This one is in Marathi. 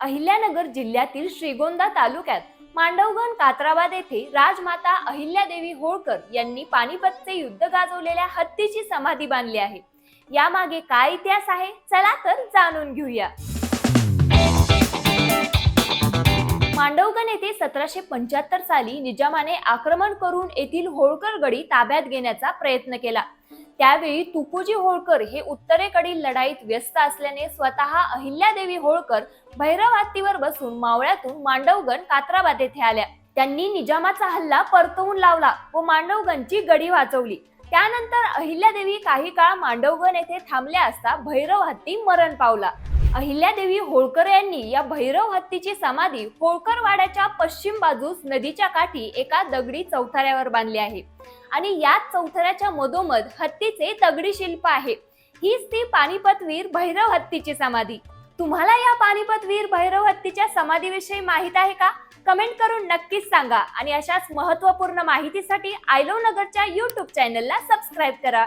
अहिल्यानगर जिल्ह्यातील श्रीगोंदा तालुक्यात मांडवगण कात्राबाद येथे राजमाता अहिल्यादेवी होळकर यांनी पानिपतचे युद्ध गाजवलेल्या हत्तीची समाधी बांधली आहे. यामागे काय इतिहास आहे? चला तर जाणून घेऊया. मांडवगण येथे सतराशे पंच्याहत्तर साली निजामाने आक्रमण करून येथील होळकर गडी ताब्यात घेण्याचा प्रयत्न केला. त्यावेळी तुकोजी होळकर हे उत्तरेकडील लढाईत व्यस्त असल्याने स्वतः अहिल्यादेवी होळकर भैरव हत्तीवर बसून मावळ्यातून मांडवगण कात्राबाद येथे आल्या. त्यांनी निजामाचा हल्ला परतवून लावला व मांडवगणची गडी वाचवली. त्यानंतर अहिल्यादेवी काही काळ मांडवगण येथे थांबल्या असता भैरव हत्ती मरण पावला. अहिल्यादेवी होळकर यांनी या भैरव हत्तीची समाधी होळकरवाड्याच्या पश्चिम बाजूस नदीच्या काठी एका दगडी चौथऱ्यावर बांधली आहे. आणि याच चौथऱ्याच्या मधोमध हत्तीचे दगडी शिल्प आहे. हीच ती पानिपतवीर भैरव हत्तीची समाधी. तुम्हाला या पानिपतवीर भैरव हत्तीच्या समाधीविषयी माहीत आहे का? कमेंट करून नक्कीच सांगा. आणि अशाच महत्त्वपूर्ण माहितीसाठी आयलो नगरच्या युट्यूब चॅनलला सबस्क्राईब करा.